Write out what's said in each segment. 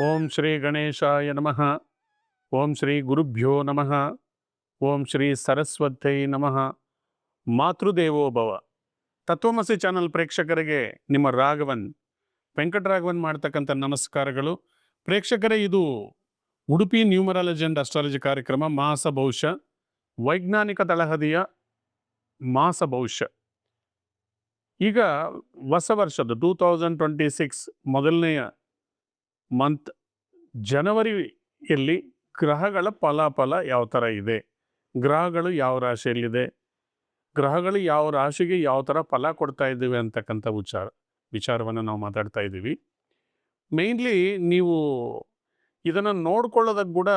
ಓಂ ಶ್ರೀ ಗಣೇಶಾಯ ನಮಃ. ಓಂ ಶ್ರೀ ಗುರುಭ್ಯೋ ನಮಃ. ಓಂ ಶ್ರೀ ಸರಸ್ವತೈ ನಮಃ. ಮಾತೃದೇವೋಭವ ತತ್ವಮಸಿ ಚಾನಲ್ ಪ್ರೇಕ್ಷಕರಿಗೆ ನಿಮ್ಮ ರಾಘವನ್, ವೆಂಕಟರಾಘವನ್ ಮಾಡ್ತಕ್ಕಂಥ ನಮಸ್ಕಾರಗಳು. ಪ್ರೇಕ್ಷಕರೇ, ಇದು ಉಡುಪಿ ನ್ಯೂಮರಾಲಜಿ ಅಂಡ್ ಅಸ್ಟ್ರಾಲಜಿ ಕಾರ್ಯಕ್ರಮ ಮಾಸ ವೈಜ್ಞಾನಿಕ ತಳಹದಿಯ ಮಾಸ ಈಗ ಹೊಸ ವರ್ಷದ ಟೂ ತೌಸಂಡ್ ಟ್ವೆಂಟಿ ಸಿಕ್ಸ್ ಮೊದಲನೆಯ ಮಂತ್ ಜನವರಿಯಲ್ಲಿ ಗ್ರಹಗಳ ಫಲಾಫಲ ಯಾವ ಥರ ಇದೆ? ಗ್ರಹಗಳು ಯಾವ ರಾಶಿಯಲ್ಲಿದೆ? ಗ್ರಹಗಳು ಯಾವ ರಾಶಿಗೆ ಯಾವ ಥರ ಫಲ ಕೊಡ್ತಾ ಇದ್ದೀವಿ ಅಂತಕ್ಕಂಥ ವಿಚಾರ, ವಿಚಾರವನ್ನು ನಾವು ಮಾತಾಡ್ತಾ ಇದ್ದೀವಿ. ಮೇಯ್ನ್ಲಿ ನೀವು ಇದನ್ನು ನೋಡ್ಕೊಳ್ಳೋದಕ್ಕೆ ಕೂಡ,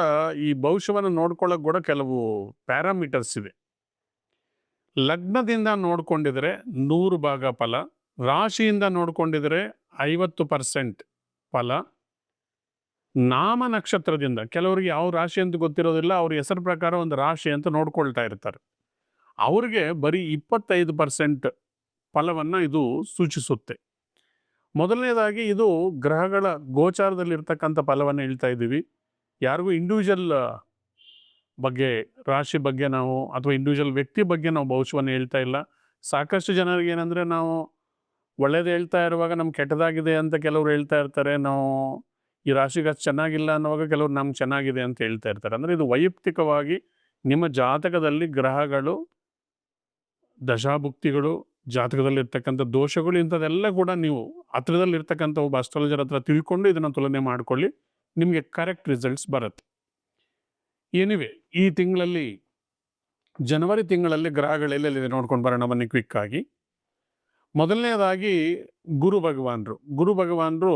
ಈ ಭವಿಷ್ಯವನ್ನು ನೋಡ್ಕೊಳ್ಳೋಕೆ ಕೂಡ ಕೆಲವು ಪ್ಯಾರಾಮೀಟರ್ಸ್ ಇದೆ. ಲಗ್ನದಿಂದ ನೋಡ್ಕೊಂಡಿದ್ರೆ ನೂರು ಭಾಗ ಫಲ, ರಾಶಿಯಿಂದ ನೋಡ್ಕೊಂಡಿದ್ರೆ ಐವತ್ತು ಪರ್ಸೆಂಟ್ ಫಲ ನಾಮ ನಕ್ಷತ್ರದಿಂದ ಕೆಲವರಿಗೆ ಯಾವ ರಾಶಿ ಅಂತ ಗೊತ್ತಿರೋದಿಲ್ಲ, ಅವ್ರ ಹೆಸರು ಪ್ರಕಾರ ಒಂದು ರಾಶಿ ಅಂತ ನೋಡ್ಕೊಳ್ತಾ ಇರ್ತಾರೆ. ಅವ್ರಿಗೆ ಬರೀ ಇಪ್ಪತ್ತೈದು ಪರ್ಸೆಂಟ್ ಫಲವನ್ನು ಇದು ಸೂಚಿಸುತ್ತೆ. ಮೊದಲನೇದಾಗಿ ಇದು ಗ್ರಹಗಳ ಗೋಚಾರದಲ್ಲಿರ್ತಕ್ಕಂಥ ಫಲವನ್ನು ಹೇಳ್ತಾ ಇದ್ದೀವಿ. ಯಾರಿಗೂ ಇಂಡಿವಿಜುವಲ್ ಬಗ್ಗೆ, ರಾಶಿ ಬಗ್ಗೆ ನಾವು ಅಥವಾ ಇಂಡಿವಿಜುವಲ್ ವ್ಯಕ್ತಿ ಬಗ್ಗೆ ನಾವು ಭವಿಷ್ಯವನ್ನು ಹೇಳ್ತಾ ಇಲ್ಲ. ಸಾಕಷ್ಟು ಜನರಿಗೆ ಏನಂದರೆ ನಾವು ಒಳ್ಳೇದು ಹೇಳ್ತಾ ಇರುವಾಗ ನಮ್ಗೆ ಕೆಟ್ಟದಾಗಿದೆ ಅಂತ ಕೆಲವರು ಹೇಳ್ತಾ ಇರ್ತಾರೆ. ನಾವು ಈ ರಾಶಿಗೆ ಚೆನ್ನಾಗಿಲ್ಲ ಅನ್ನುವಾಗ ಕೆಲವರು ನಮ್ಗೆ ಚೆನ್ನಾಗಿದೆ ಅಂತ ಹೇಳ್ತಾ ಇರ್ತಾರೆ. ಅಂದರೆ ಇದು ವೈಯಕ್ತಿಕವಾಗಿ ನಿಮ್ಮ ಜಾತಕದಲ್ಲಿ ಗ್ರಹಗಳು, ದಶಾಭುಕ್ತಿಗಳು ಜಾತಕದಲ್ಲಿ ಇರ್ತಕ್ಕಂಥ ದೋಷಗಳು ಇಂಥದ್ದೆಲ್ಲ ಕೂಡ ನೀವು ಹತ್ರದಲ್ಲಿರ್ತಕ್ಕಂಥ ಒಬ್ಬ ಅಸ್ಟ್ರಾಲಜರ್ ಹತ್ರ ತಿಳ್ಕೊಂಡು ಇದನ್ನು ತುಲನೆ ಮಾಡ್ಕೊಳ್ಳಿ, ನಿಮಗೆ ಕರೆಕ್ಟ್ ರಿಸಲ್ಟ್ಸ್ ಬರುತ್ತೆ. ಏನಿವೆ ಈ ತಿಂಗಳಲ್ಲಿ, ಜನವರಿ ತಿಂಗಳಲ್ಲಿ ಗ್ರಹಗಳೆಲ್ಲೆಲ್ಲಿದೆ ನೋಡ್ಕೊಂಡು ಬರೋಣ, ಬನ್ನಿ ಕ್ವಿಕ್ ಆಗಿ. ಮೊದಲನೇದಾಗಿ ಗುರು ಭಗವಾನರು. ಗುರು ಭಗವಾನರು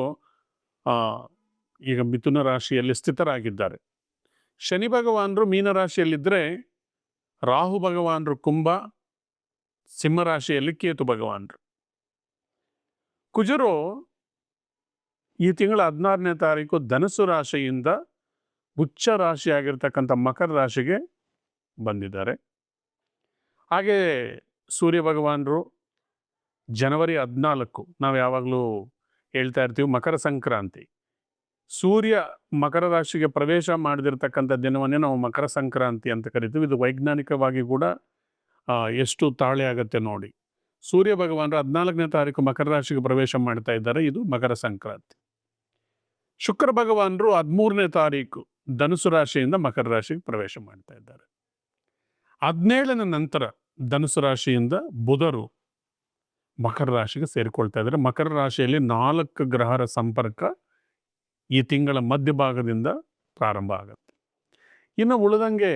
ಈಗ ಮಿಥುನ ರಾಶಿಯಲ್ಲಿ ಸ್ಥಿತರಾಗಿದ್ದಾರೆ. ಶನಿ ಭಗವಾನರು ಮೀನ ರಾಶಿಯಲ್ಲಿದ್ದರೆ ರಾಹು ಭಗವಾನರು ಕುಂಭ ಸಿಂಹರಾಶಿಯಲ್ಲಿ ಕೇತು ಭಗವಾನರು. ಕುಜರು ಈ ತಿಂಗಳ ಹದಿನಾರನೇ ತಾರೀಕು ಧನಸ್ಸು ರಾಶಿಯಿಂದ ಉಚ್ಚ ರಾಶಿಯಾಗಿರ್ತಕ್ಕಂಥ ಮಕರ ರಾಶಿಗೆ ಬಂದಿದ್ದಾರೆ. ಹಾಗೆ ಸೂರ್ಯ ಭಗವಾನರು ಜನವರಿ ಹದಿನಾಲ್ಕು, ನಾವು ಯಾವಾಗಲೂ ಹೇಳ್ತಾ ಇರ್ತೀವಿ ಮಕರ ಸಂಕ್ರಾಂತಿ. ಸೂರ್ಯ ಮಕರ ರಾಶಿಗೆ ಪ್ರವೇಶ ಮಾಡದಿರ್ತಕ್ಕಂಥ ದಿನವನ್ನೇ ನಾವು ಮಕರ ಸಂಕ್ರಾಂತಿ ಅಂತ ಕರಿತೀವಿ. ಇದು ವೈಜ್ಞಾನಿಕವಾಗಿ ಕೂಡ ಎಷ್ಟು ತಾಳೆ ಆಗತ್ತೆ ನೋಡಿ. ಸೂರ್ಯ ಭಗವಾನರು ಹದಿನಾಲ್ಕನೇ ತಾರೀಕು ಮಕರ ರಾಶಿಗೆ ಪ್ರವೇಶ ಮಾಡ್ತಾ ಇದ್ದಾರೆ. ಇದು ಮಕರ ಸಂಕ್ರಾಂತಿ. ಶುಕ್ರ ಭಗವಾನರು ಹದಿಮೂರನೇ ತಾರೀಕು ಧನುಸು ರಾಶಿಯಿಂದ ಮಕರ ರಾಶಿಗೆ ಪ್ರವೇಶ ಮಾಡ್ತಾ ಇದ್ದಾರೆ. ಹದಿನೇಳನೇ ನಂತರ ಧನುಸು ರಾಶಿಯಿಂದ ಬುಧರು ಮಕರ ರಾಶಿಗೆ ಸೇರಿಕೊಳ್ತಾ ಇದ್ದಾರೆ. ಮಕರ ರಾಶಿಯಲ್ಲಿ ನಾಲ್ಕು ಗ್ರಹರ ಸಂಪರ್ಕ ಈ ತಿಂಗಳ ಮಧ್ಯಭಾಗದಿಂದ ಪ್ರಾರಂಭ ಆಗುತ್ತೆ. ಇನ್ನು ಉಳಿದಂಗೆ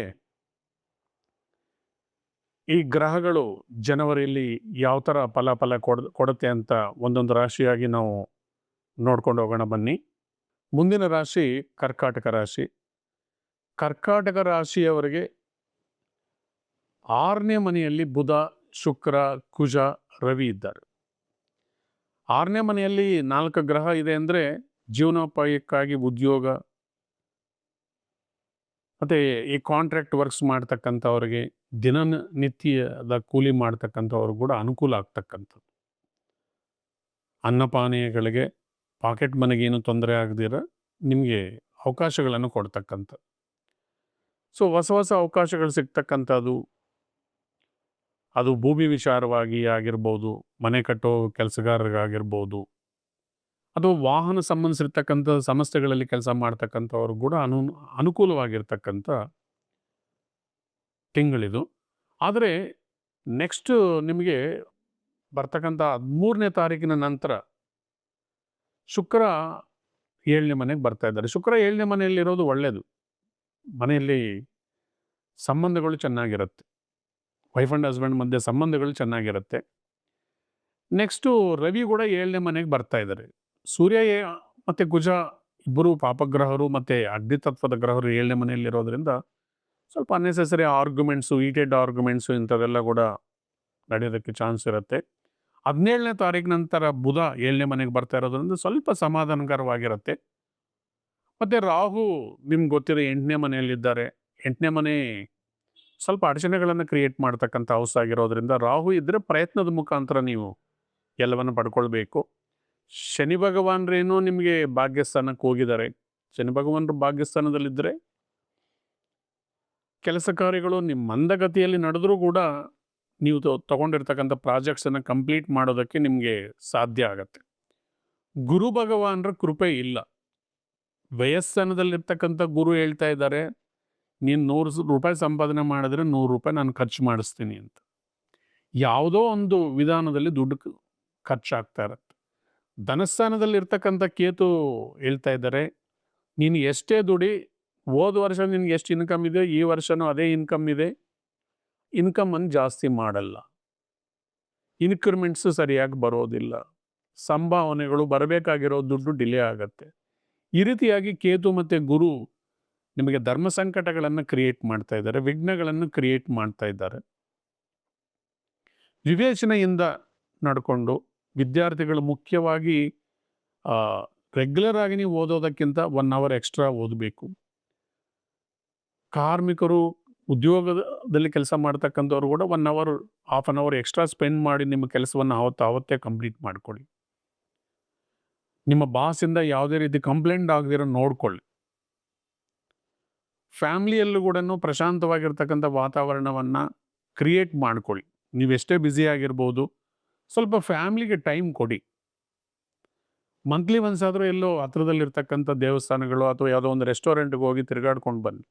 ಈ ಗ್ರಹಗಳು ಜನವರಿಯಲ್ಲಿ ಯಾವ ಥರ ಫಲ ಫಲ ಕೊಡ, ಕೊಡುತ್ತೆ ಅಂತ ಒಂದೊಂದು ರಾಶಿಯಾಗಿ ನಾವು ನೋಡ್ಕೊಂಡು ಹೋಗೋಣ ಬನ್ನಿ. ಮುಂದಿನ ರಾಶಿ ಕರ್ಕಾಟಕ ರಾಶಿ. ಕರ್ಕಾಟಕ ರಾಶಿಯವರಿಗೆ ಆರನೇ ಮನೆಯಲ್ಲಿ ಬುಧ, ಶುಕ್ರ, ಕುಜ, ರವಿ ಇದ್ದಾರೆ. ಆರನೇ ಮನೆಯಲ್ಲಿ ನಾಲ್ಕು ಗ್ರಹ ಇದೆ ಅಂದರೆ ಜೀವನೋಪಾಯಕ್ಕಾಗಿ ಉದ್ಯೋಗ, ಮತ್ತು ಈ ಕಾಂಟ್ರಾಕ್ಟ್ ವರ್ಕ್ಸ್ ಮಾಡ್ತಕ್ಕಂಥವ್ರಿಗೆ ದಿನನಿತ್ಯದ ಕೂಲಿ ಮಾಡ್ತಕ್ಕಂಥವ್ರು ಕೂಡ ಅನುಕೂಲ ಆಗ್ತಕ್ಕಂಥದ್ದು. ಅನ್ನಪಾನೀಯಗಳಿಗೆ ಪಾಕೆಟ್ ಮನೆಗೇನು ತೊಂದರೆ ಆಗದಿರ ನಿಮಗೆ ಅವಕಾಶಗಳನ್ನು ಕೊಡ್ತಕ್ಕಂಥ ಸೊ ಹೊಸ ಹೊಸ ಅವಕಾಶಗಳು ಸಿಗ್ತಕ್ಕಂಥದ್ದು. ಅದು ಭೂಮಿ ವಿಚಾರವಾಗಿ ಆಗಿರ್ಬೋದು, ಮನೆ ಕಟ್ಟೋ ಕೆಲಸಗಾರರಿಗಾಗಿರ್ಬೋದು ಅಥವಾ ವಾಹನ ಸಂಬಂಧಿಸಿರ್ತಕ್ಕಂಥ ಸಂಸ್ಥೆಗಳಲ್ಲಿ ಕೆಲಸ ಮಾಡ್ತಕ್ಕಂಥವ್ರು ಕೂಡ ಅನು, ಅನುಕೂಲವಾಗಿರ್ತಕ್ಕಂಥ ತಿಂಗಳಿದು. ಆದರೆ ನೆಕ್ಸ್ಟ್ ನಿಮಗೆ ಬರ್ತಕ್ಕಂಥ ಹದಿಮೂರನೇ ತಾರೀಕಿನ ನಂತರ ಶುಕ್ರ ಏಳನೇ ಮನೆಗೆ ಬರ್ತಾ ಇದ್ದಾರೆ. ಶುಕ್ರ ಏಳನೇ ಮನೆಯಲ್ಲಿರೋದು ಒಳ್ಳೆಯದು ಮನೆಯಲ್ಲಿ ಸಂಬಂಧಗಳು ಚೆನ್ನಾಗಿರುತ್ತೆ. ವೈಫ್ ಆ್ಯಂಡ್ ಹಸ್ಬೆಂಡ್ ಮಧ್ಯೆ ಸಂಬಂಧಗಳು ಚೆನ್ನಾಗಿರುತ್ತೆ. ನೆಕ್ಸ್ಟು ರವಿ ಕೂಡ ಏಳನೇ ಮನೆಗೆ ಬರ್ತಾ ಇದ್ದಾರೆ. ಸೂರ್ಯ ಮತ್ತೆ ಕುಜ ಇಬ್ಬರು ಪಾಪಗ್ರಹರು ಮತ್ತು ಅಗ್ನಿತತ್ವದ ಗ್ರಹರು ಏಳನೇ ಮನೆಯಲ್ಲಿರೋದ್ರಿಂದ ಸ್ವಲ್ಪ ಅನ್ನೆಸೆಸರಿ ಆರ್ಗ್ಯುಮೆಂಟ್ಸು ಈಟೆಡ್ ಆರ್ಗ್ಯುಮೆಂಟ್ಸು ಇಂಥವೆಲ್ಲ ಕೂಡ ನಡೆಯೋದಕ್ಕೆ ಚಾನ್ಸ್ ಇರುತ್ತೆ. ಹದಿನೇಳನೇ ತಾರೀಕು ನಂತರ ಬುಧ ಏಳನೇ ಮನೆಗೆ ಬರ್ತಾ ಇರೋದ್ರಿಂದ ಸ್ವಲ್ಪ ಸಮಾಧಾನಕರವಾಗಿರುತ್ತೆ. ಮತ್ತು ರಾಹು ನಿಮ್ಗೆ ಗೊತ್ತಿರೋ ಎಂಟನೇ ಮನೆಯಲ್ಲಿದ್ದಾರೆ. ಎಂಟನೇ ಮನೆ ಸ್ವಲ್ಪ ಅಡಚಣೆಗಳನ್ನು ಕ್ರಿಯೇಟ್ ಮಾಡ್ತಕ್ಕಂಥ ಹೌಸ್ ಆಗಿರೋದ್ರಿಂದ ರಾಹು ಇದ್ದರೆ ಪ್ರಯತ್ನದ ಮುಖಾಂತರ ನೀವು ಎಲ್ಲವನ್ನು ಪಡ್ಕೊಳ್ಬೇಕು. ಶನಿ ಭಗವಾನ್ರೇನೋ ನಿಮಗೆ ಭಾಗ್ಯಸ್ಥಾನಕ್ಕೆ ಹೋಗಿದ್ದಾರೆ. ಶನಿ ಭಗವಾನರು ಭಾಗ್ಯಸ್ಥಾನದಲ್ಲಿದ್ದರೆ ಕೆಲಸ ಕಾರ್ಯಗಳು ನಿಮ್ಮ ಮಂದಗತಿಯಲ್ಲಿ ನಡೆದರೂ ಕೂಡ ನೀವು ತಗೊಂಡಿರ್ತಕ್ಕಂಥ ಪ್ರಾಜೆಕ್ಟ್ಸನ್ನು ಕಂಪ್ಲೀಟ್ ಮಾಡೋದಕ್ಕೆ ನಿಮಗೆ ಸಾಧ್ಯ ಆಗತ್ತೆ. ಗುರು ಭಗವಾನರ ಕೃಪೆ ಇಲ್ಲ. ವಯಸ್ಸನದಲ್ಲಿರ್ತಕ್ಕಂಥ ಗುರು ಹೇಳ್ತಾ ಇದ್ದಾರೆ, ನೀನು ನೂರು ರೂಪಾಯಿ ಸಂಪಾದನೆ ಮಾಡಿದ್ರೆ ನೂರು ರೂಪಾಯಿ ನಾನು ಖರ್ಚು ಮಾಡಿಸ್ತೀನಿ ಅಂತ. ಯಾವುದೋ ಒಂದು ವಿಧಾನದಲ್ಲಿ ದುಡ್ಡು ಖರ್ಚಾಗ್ತಾ ಇರತ್ತೆ. ಧನಸ್ಥಾನದಲ್ಲಿ ಇರ್ತಕ್ಕಂಥ ಕೇತು ಹೇಳ್ತಾ ಇದ್ದಾರೆ, ನೀನು ಎಷ್ಟೇ ದುಡಿ, ಹೋದ ವರ್ಷ ನಿನ್ಗೆ ಎಷ್ಟು ಇನ್ಕಮ್ ಇದೆ, ಈ ವರ್ಷನೂ ಅದೇ ಇನ್ಕಮ್ ಇದೆ ಇನ್ಕಮನ್ನು ಜಾಸ್ತಿ ಮಾಡಲ್ಲ. ಇನ್ಕ್ರಿಮೆಂಟ್ಸು ಸರಿಯಾಗಿ ಬರೋದಿಲ್ಲ. ಸಂಭಾವನೆಗಳು ಬರಬೇಕಾಗಿರೋ ದುಡ್ಡು ಡಿಲೇ ಆಗತ್ತೆ. ಈ ರೀತಿಯಾಗಿ ಕೇತು ಮತ್ತು ಗುರು ನಿಮಗೆ ಧರ್ಮ ಸಂಕಟಗಳನ್ನು ಕ್ರಿಯೇಟ್ ಮಾಡ್ತಾ ಇದ್ದಾರೆ, ವಿಘ್ನಗಳನ್ನು ಕ್ರಿಯೇಟ್ ಮಾಡ್ತಾ ಇದ್ದಾರೆ. ವಿವೇಚನೆಯಿಂದ ನಡ್ಕೊಂಡು ವಿದ್ಯಾರ್ಥಿಗಳು ಮುಖ್ಯವಾಗಿ ರೆಗ್ಯುಲರ್ ಆಗಿ ನೀವು ಓದೋದಕ್ಕಿಂತ ಒನ್ ಅವರ್ ಎಕ್ಸ್ಟ್ರಾ ಓದಬೇಕು. ಕಾರ್ಮಿಕರು ಉದ್ಯೋಗದಲ್ಲಿ ಕೆಲಸ ಮಾಡ್ತಕ್ಕಂಥವ್ರು ಕೂಡ one hour half an hour extra spend ಮಾಡಿ ನಿಮ್ಮ ಕೆಲಸವನ್ನು ಅವತ್ತು ಅವತ್ತೇ ಕಂಪ್ಲೀಟ್ ಮಾಡ್ಕೊಳ್ಳಿ. ನಿಮ್ಮ ಬಾಸಿಂದ ಯಾವುದೇ ರೀತಿ ಕಂಪ್ಲೇಂಟ್ ಆಗದಿರೋ ನೋಡ್ಕೊಳ್ಳಿ. ಫ್ಯಾಮ್ಲಿಯಲ್ಲೂ ಕೂಡ ಪ್ರಶಾಂತವಾಗಿರ್ತಕ್ಕಂಥ ವಾತಾವರಣವನ್ನು ಕ್ರಿಯೇಟ್ ಮಾಡ್ಕೊಳ್ಳಿ. ನೀವೆಷ್ಟೇ ಬ್ಯುಸಿ ಆಗಿರ್ಬೋದು ಸ್ವಲ್ಪ ಫ್ಯಾಮ್ಲಿಗೆ ಟೈಮ್ ಕೊಡಿ. ಮಂತ್ಲಿ ಒನ್ಸ್ ಆದರೂ ಎಲ್ಲೋ ಹತ್ರದಲ್ಲಿರ್ತಕ್ಕಂಥ ದೇವಸ್ಥಾನಗಳು ಅಥವಾ ಯಾವುದೋ ಒಂದು ರೆಸ್ಟೋರೆಂಟ್ಗೆ ಹೋಗಿ ತಿರುಗಾಡ್ಕೊಂಡು ಬನ್ನಿ.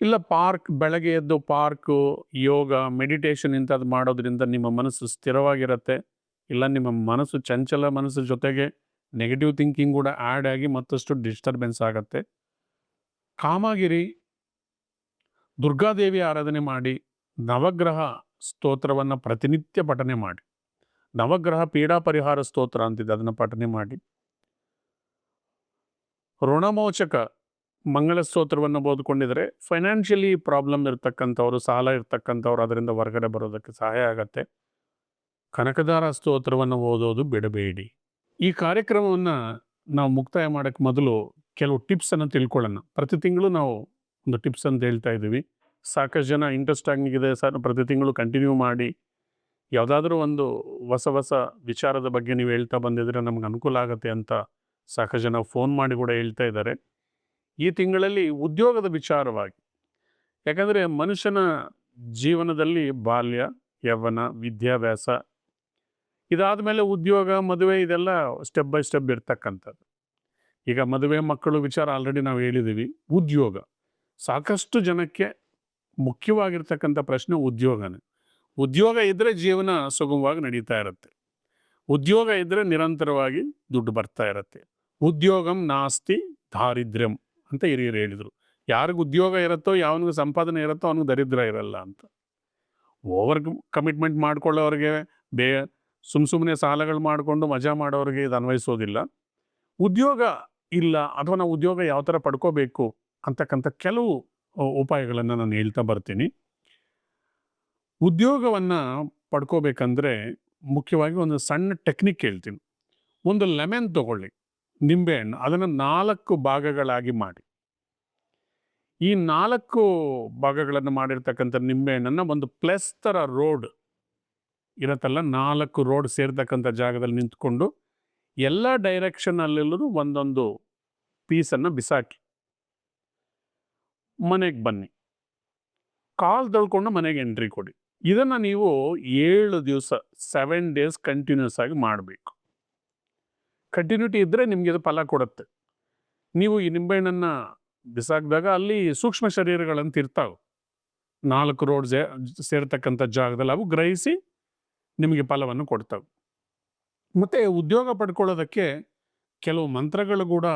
ಇಲ್ಲ ಪಾರ್ಕ್, ಬೆಳಗ್ಗೆ ಎದ್ದು ಪಾರ್ಕು, ಯೋಗ, ಮೆಡಿಟೇಷನ್ ಇಂಥದ್ದು ಮಾಡೋದ್ರಿಂದ ನಿಮ್ಮ ಮನಸ್ಸು ಸ್ಥಿರವಾಗಿರುತ್ತೆ. ಇಲ್ಲ ನಿಮ್ಮ ಮನಸ್ಸು ಚಂಚಲ ಮನಸ್ಸು ಜೊತೆಗೆ ನೆಗೆಟಿವ್ ಥಿಂಕಿಂಗ್ ಕೂಡ ಆ್ಯಡ್ ಆಗಿ ಮತ್ತಷ್ಟು ಡಿಸ್ಟರ್ಬೆನ್ಸ್ ಆಗುತ್ತೆ. ಕಾಮಗಿರಿ. ದುರ್ಗಾದೇವಿ ಆರಾಧನೆ ಮಾಡಿ. ನವಗ್ರಹ ಸ್ತೋತ್ರವನ್ನು ಪ್ರತಿನಿತ್ಯ ಪಠನೆ ಮಾಡಿ. ನವಗ್ರಹ ಪೀಡಾ ಪರಿಹಾರ ಸ್ತೋತ್ರ ಅಂತಿದೆ, ಅದನ್ನು ಪಠನೆ ಮಾಡಿ. ಋಣಮೋಚಕ ಮಂಗಳ ಸ್ತೋತ್ರವನ್ನು ಓದ್ಕೊಂಡಿದ್ರೆ ಫೈನಾನ್ಷಿಯಲಿ ಪ್ರಾಬ್ಲಮ್ ಇರ್ತಕ್ಕಂಥವ್ರು, ಸಾಲ ಇರ್ತಕ್ಕಂಥವ್ರು ಅದರಿಂದ ಹೊರಗಡೆ ಬರೋದಕ್ಕೆ ಸಹಾಯ ಆಗತ್ತೆ. ಕನಕದಾರ ಸ್ತೋತ್ರವನ್ನು ಓದೋದು ಬಿಡಬೇಡಿ. ಈ ಕಾರ್ಯಕ್ರಮವನ್ನು ನಾವು ಮುಕ್ತಾಯ ಮಾಡೋಕ್ಕೆ ಮೊದಲು ಕೆಲವು ಟಿಪ್ಸನ್ನು ತಿಳ್ಕೊಳ್ಳೋಣ. ಪ್ರತಿ ತಿಂಗಳು ನಾವು ಒಂದು ಟಿಪ್ಸ್ ಅಂತ ಹೇಳ್ತಾ ಇದ್ದೀವಿ. ಸಾಕಷ್ಟು ಜನ ಇಂಟ್ರೆಸ್ಟ್ ಆಗಿದೆ. ಸರ್ ಪ್ರತಿ ತಿಂಗಳು ಕಂಟಿನ್ಯೂ ಮಾಡಿ. ಯಾವುದಾದ್ರೂ ಒಂದು ಹೊಸ ಹೊಸ ವಿಚಾರದ ಬಗ್ಗೆ ನೀವು ಹೇಳ್ತಾ ಬಂದಿದ್ರೆ ನಮ್ಗೆ ಅನುಕೂಲ ಆಗುತ್ತೆ ಅಂತ ಸಾಕಷ್ಟು ಜನ ಫೋನ್ ಮಾಡಿ ಕೂಡ ಹೇಳ್ತಾ ಇದ್ದಾರೆ. ಈ ತಿಂಗಳಲ್ಲಿ ಉದ್ಯೋಗದ ವಿಚಾರವಾಗಿ, ಯಾಕಂದರೆ ಮನುಷ್ಯನ ಜೀವನದಲ್ಲಿ ಬಾಲ್ಯ, ಯೌವನ, ವಿದ್ಯಾಭ್ಯಾಸ ಇದಾದ ಮೇಲೆ ಉದ್ಯೋಗ, ಮದುವೆ ಇದೆಲ್ಲ ಸ್ಟೆಪ್ ಬೈ ಸ್ಟೆಪ್ ಇರ್ತಕ್ಕಂಥದ್ದು. ಈಗ ಮದುವೆ, ಮಕ್ಕಳು ವಿಚಾರ ಆಲ್ರೆಡಿ ನಾವು ಹೇಳಿದ್ದೀವಿ. ಉದ್ಯೋಗ, ಸಾಕಷ್ಟು ಜನಕ್ಕೆ ಮುಖ್ಯವಾಗಿರ್ತಕ್ಕಂಥ ಪ್ರಶ್ನೆ ಉದ್ಯೋಗನೇ. ಉದ್ಯೋಗ ಇದ್ದರೆ ಜೀವನ ಸುಗಮವಾಗಿ ನಡೀತಾ ಇರುತ್ತೆ. ಉದ್ಯೋಗ ಇದ್ದರೆ ನಿರಂತರವಾಗಿ ದುಡ್ಡು ಬರ್ತಾ ಇರುತ್ತೆ. ಉದ್ಯೋಗಂ ನಾಸ್ತಿ ದಾರಿದ್ರ್ಯಂ ಅಂತ ಹಿರಿಯರು ಹೇಳಿದರು. ಯಾರಿಗೂ ಉದ್ಯೋಗ ಇರುತ್ತೋ, ಯಾವನಿಗೆ ಸಂಪಾದನೆ ಇರುತ್ತೋ ಅವನಿಗೆ ದರಿದ್ರ ಇರಲ್ಲ ಅಂತ. ಓವರ್ ಕಮಿಟ್ಮೆಂಟ್ ಮಾಡ್ಕೊಳ್ಳೋರಿಗೆ, ಬೇ, ಸುಮ್ ಸುಮ್ಮನೆ ಸಾಲಗಳು ಮಾಡಿಕೊಂಡು ಮಜಾ ಮಾಡೋರಿಗೆ ಇದು ಅನ್ವಯಿಸೋದಿಲ್ಲ. ಉದ್ಯೋಗ ಇಲ್ಲ, ಅಥವಾ ನಾವು ಉದ್ಯೋಗ ಯಾವ ಥರ ಪಡ್ಕೋಬೇಕು ಅಂತಕ್ಕಂಥ ಕೆಲವು ಉಪಾಯಗಳನ್ನು ನಾನು ಹೇಳ್ತಾ ಬರ್ತೀನಿ. ಉದ್ಯೋಗವನ್ನು ಪಡ್ಕೋಬೇಕಂದ್ರೆ ಮುಖ್ಯವಾಗಿ ಒಂದು ಸಣ್ಣ ಟೆಕ್ನಿಕ್ ಹೇಳ್ತೀನಿ. ಒಂದು ಲೆಮನ್ ತಗೊಳ್ಳಿ ನಿಂಬೆಹಣ್ಣು ಅದನ್ನು ನಾಲ್ಕು ಭಾಗಗಳಾಗಿ ಮಾಡಿ. ಈ ನಾಲ್ಕು ಭಾಗಗಳನ್ನು ಮಾಡಿರ್ತಕ್ಕಂಥ ನಿಂಬೆಹಣ್ಣನ್ನು ಒಂದು ಪ್ಲಸ್ ಥರ ರೋಡ್ ಇರತ್ತಲ್ಲ, ನಾಲ್ಕು ರೋಡ್ ಸೇರ್ತಕ್ಕಂಥ ಜಾಗದಲ್ಲಿ ನಿಂತ್ಕೊಂಡು ಎಲ್ಲ ಡೈರೆಕ್ಷನಲ್ಲೂ ಒಂದೊಂದು ಪೀಸನ್ನು ಬಿಸಾಕಿ. ಮನೆಗೆ ಬನ್ನಿ. ಕಾಲ್ ತಳ್ಕೊಂಡು ಮನೆಗೆ ಎಂಟ್ರಿ ಕೊಡಿ. ಇದನ್ನು ನೀವು ಏಳು ದಿವಸ ಸೆವೆನ್ ಡೇಸ್ ಕಂಟಿನ್ಯೂಸ್ ಆಗಿ ಮಾಡಬೇಕು. ಕಂಟಿನ್ಯೂಟಿ ಇದ್ದರೆ ನಿಮಗೆ ಇದು ಫಲ ಕೊಡುತ್ತೆ. ನೀವು ಈ ನಿಂಬೆಹಣ್ಣನ್ನು ಬಿಸಾಕಿದಾಗ ಅಲ್ಲಿ ಸೂಕ್ಷ್ಮ ಶರೀರಗಳಂತ ಇರ್ತಾವೆ. ನಾಲ್ಕು ರೋಡ್ ಸೇರ್ತಕ್ಕಂಥ ಜಾಗದಲ್ಲಿ ಅವು ಗ್ರಹಿಸಿ ನಿಮಗೆ ಫಲವನ್ನು ಕೊಡ್ತವೆ. ಮತ್ತು ಉದ್ಯೋಗ ಪಡ್ಕೊಳ್ಳೋದಕ್ಕೆ ಕೆಲವು ಮಂತ್ರಗಳು ಕೂಡ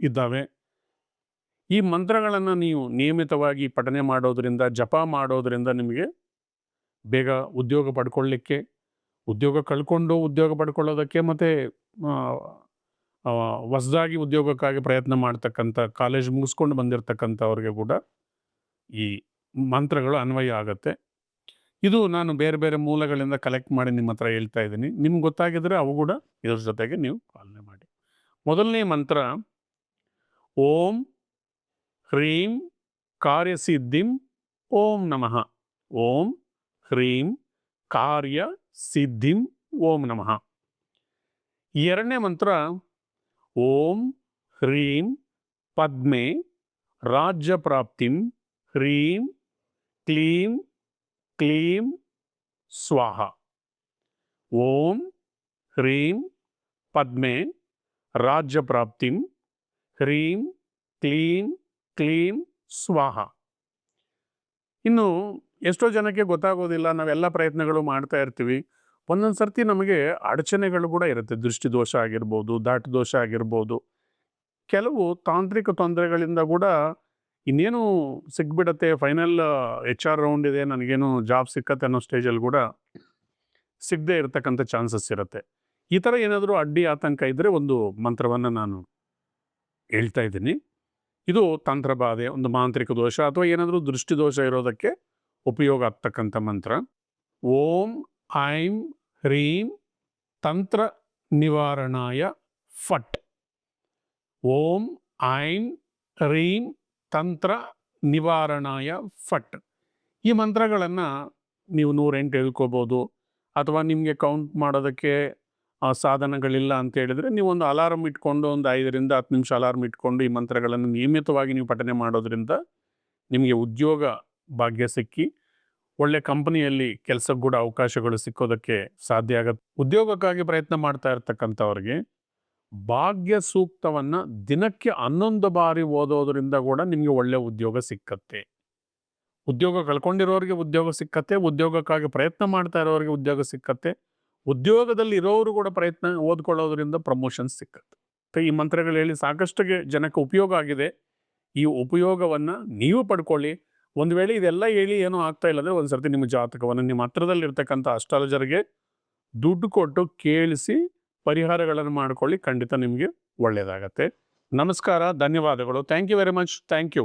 ಇದ್ದಾವೆ. ಈ ಮಂತ್ರಗಳನ್ನು ನೀವು ನಿಯಮಿತವಾಗಿ ಪಠನೆ ಮಾಡೋದರಿಂದ, ಜಪ ಮಾಡೋದರಿಂದ ನಿಮಗೆ ಬೇಗ ಉದ್ಯೋಗ ಪಡ್ಕೊಳ್ಳಿಕ್ಕೆ ಉದ್ಯೋಗ ಕಳ್ಕೊಂಡು ಉದ್ಯೋಗ ಪಡ್ಕೊಳ್ಳೋದಕ್ಕೆ ಮತ್ತು ಹೊಸದಾಗಿ ಉದ್ಯೋಗಕ್ಕಾಗಿ ಪ್ರಯತ್ನ ಮಾಡ್ತಕ್ಕಂಥ, ಕಾಲೇಜ್ ಮುಗಿಸ್ಕೊಂಡು ಬಂದಿರತಕ್ಕಂಥವ್ರಿಗೆ ಕೂಡ ಈ ಮಂತ್ರಗಳು ಅನ್ವಯ ಆಗುತ್ತೆ. ಇದು ನಾನು ಬೇರೆ ಬೇರೆ ಮೂಲಗಳಿಂದ ಕಲೆಕ್ಟ್ ಮಾಡಿ ನಿಮ್ಮ ಹತ್ರ ಹೇಳ್ತಾ ಇದ್ದೀನಿ. ನಿಮ್ಗೆ ಗೊತ್ತಾಗಿದ್ರೆ ಅವು ಕೂಡ ಇದ್ರ ಜೊತೆಗೆ ನೀವು ಪಾಲನೆ ಮಾಡಿ. ಮೊದಲನೇ ಮಂತ್ರ, ಓಂ ಹ್ರೀಂ ಕಾರ್ಯಸಿದ್ಧಿಂ ಓಂ ನಮಃ ಓಂ ಹ್ರೀಂ ಕಾರ್ಯ ಸಿದ್ಧಿಂ ಓಂ ನಮಃ ಎರಡನೇ ಮಂತ್ರ, ಓಂ ಹ್ರೀಂ ಪದ್ಮೆ ರಾಜ್ಯ ಪ್ರಾಪ್ತಿಂ ಹ್ರೀಂ ಕ್ಲೀಂ ಕ್ಲೀಂ ಸ್ವಾಹ। ಓಂ ಹ್ರೀಂ ಪದ್ಮೆ ರಾಜ್ಯ ಪ್ರಾಪ್ತಿಂ ಹ್ರೀಂ ಕ್ಲೀಂ ಕ್ಲೀಂ ಸ್ವಾಹ. ಇನ್ನು ಎಷ್ಟೋ ಜನಕ್ಕೆ ಗೊತ್ತಾಗೋದಿಲ್ಲ, ನಾವೆಲ್ಲ ಪ್ರಯತ್ನಗಳು ಮಾಡ್ತಾ ಇರ್ತೀವಿ. ಒಂದೊಂದು ಸರ್ತಿ ನಮಗೆ ಅಡಚಣೆಗಳು ಕೂಡ ಇರುತ್ತೆ. ದೃಷ್ಟಿ ದೋಷ ಆಗಿರ್ಬೋದು ದಾಟ ದೋಷ ಆಗಿರ್ಬೋದು. ಕೆಲವು ತಾಂತ್ರಿಕ ತೊಂದರೆಗಳಿಂದ ಕೂಡ ಇನ್ನೇನು ಸಿಕ್ಬಿಡತ್ತೆ ಫೈನಲ್, ಎಚ್ ಆರ್ ರೌಂಡ್ ಇದೆ, ನನಗೇನು ಜಾಬ್ ಸಿಕ್ಕತ್ತೆ ಅನ್ನೋ ಸ್ಟೇಜಲ್ಲಿ ಕೂಡ ಸಿಗದೆ ಇರತಕ್ಕಂಥ ಚಾನ್ಸಸ್ ಇರುತ್ತೆ. ಈ ಥರ ಏನಾದರೂ ಅಡ್ಡಿ, ಆತಂಕ ಇದ್ದರೆ ಒಂದು ಮಂತ್ರವನ್ನು ನಾನು ಹೇಳ್ತಾ ಇದ್ದೀನಿ. ಇದು ತಂತ್ರಬಾಧೆ, ಒಂದು ಮಾಂತ್ರಿಕ ದೋಷ ಅಥವಾ ಏನಾದರೂ ದೃಷ್ಟಿ ದೋಷ ಇರೋದಕ್ಕೆ ಉಪಯೋಗ ಆಗ್ತಕ್ಕಂಥ ಮಂತ್ರ. ಓಂ ಐಂ ಹ್ರೀಂ ತಂತ್ರ ನಿವಾರಣಾಯ ಫಟ್. ಓಂ ಐಂ ಹ್ರೀಂ ತಂತ್ರ ನಿವಾರಣಾಯ ಫಟ್. ಈ ಮಂತ್ರಗಳನ್ನು ನೀವು ನೂರೆಂಟು ಹೇಳ್ಕೋಬೋದು ಅಥವಾ ನಿಮಗೆ ಕೌಂಟ್ ಮಾಡೋದಕ್ಕೆ ಆ ಸಾಧನಗಳಿಲ್ಲ ಅಂತ ಹೇಳಿದರೆ ನೀವು ಒಂದು ಅಲಾರಮ್ ಇಟ್ಕೊಂಡು ಒಂದು ಐದರಿಂದ ಹತ್ತು ನಿಮಿಷ ಅಲಾರ್ಮ್ ಇಟ್ಕೊಂಡು ಈ ಮಂತ್ರಗಳನ್ನು ನಿಯಮಿತವಾಗಿ ನೀವು ಪಠನೆ ಮಾಡೋದ್ರಿಂದ ನಿಮಗೆ ಉದ್ಯೋಗ ಭಾಗ್ಯ ಸಿಕ್ಕಿ ಒಳ್ಳೆ ಕಂಪನಿಯಲ್ಲಿ ಕೆಲಸಕ್ಕೆ ಕೂಡ ಅವಕಾಶಗಳು ಸಿಕ್ಕೋದಕ್ಕೆ ಸಾಧ್ಯ ಆಗತ್ತೆ. ಉದ್ಯೋಗಕ್ಕಾಗಿ ಪ್ರಯತ್ನ ಮಾಡ್ತಾ ಇರ್ತಕ್ಕಂಥವ್ರಿಗೆ ಭಾಗ್ಯ ಸೂಕ್ತವನ್ನು ದಿನಕ್ಕೆ ಹನ್ನೊಂದು ಬಾರಿ ಓದೋದ್ರಿಂದ ಕೂಡ ನಿಮಗೆ ಒಳ್ಳೆ ಉದ್ಯೋಗ ಸಿಕ್ಕತ್ತೆ. ಉದ್ಯೋಗ ಕಳ್ಕೊಂಡಿರೋರಿಗೆ ಉದ್ಯೋಗ ಸಿಕ್ಕತ್ತೆ, ಉದ್ಯೋಗಕ್ಕಾಗಿ ಪ್ರಯತ್ನ ಮಾಡ್ತಾ ಇರೋರಿಗೆ ಉದ್ಯೋಗ ಸಿಕ್ಕತ್ತೆ. ಉದ್ಯೋಗದಲ್ಲಿ ಇರೋರು ಕೂಡ ಪ್ರಯತ್ನ ಓದ್ಕೊಳ್ಳೋದ್ರಿಂದ ಪ್ರಮೋಷನ್ ಸಿಕ್ಕತ್ತೆ. ಈ ಮಂತ್ರಗಳು ಹೇಳಿ ಸಾಕಷ್ಟು ಜನಕ್ಕೆ ಉಪಯೋಗ ಆಗಿದೆ. ಈ ಉಪಯೋಗವನ್ನು ನೀವು ಪಡ್ಕೊಳ್ಳಿ. ಒಂದು ವೇಳೆ ಇದೆಲ್ಲ ಹೇಳಿ ಏನೂ ಆಗ್ತಾ ಇಲ್ಲ ಅಂದರೆ ಒಂದು ಸರ್ತಿ ನಿಮ್ಮ ಜಾತಕವನ್ನು ನಿಮ್ಮ ಹತ್ರದಲ್ಲಿರ್ತಕ್ಕಂಥ ಅಸ್ಟ್ರಾಲಜರ್ಗೆ ದುಡ್ಡು ಕೊಟ್ಟು ಕೇಳಿಸಿ ಪರಿಹಾರಗಳನ್ನು ಮಾಡ್ಕೊಳ್ಳಿ ಖಂಡಿತ ನಿಮಗೆ ಒಳ್ಳೆಯದಾಗತ್ತೆ ನಮಸ್ಕಾರ, ಧನ್ಯವಾದಗಳು. Thank you very much thank you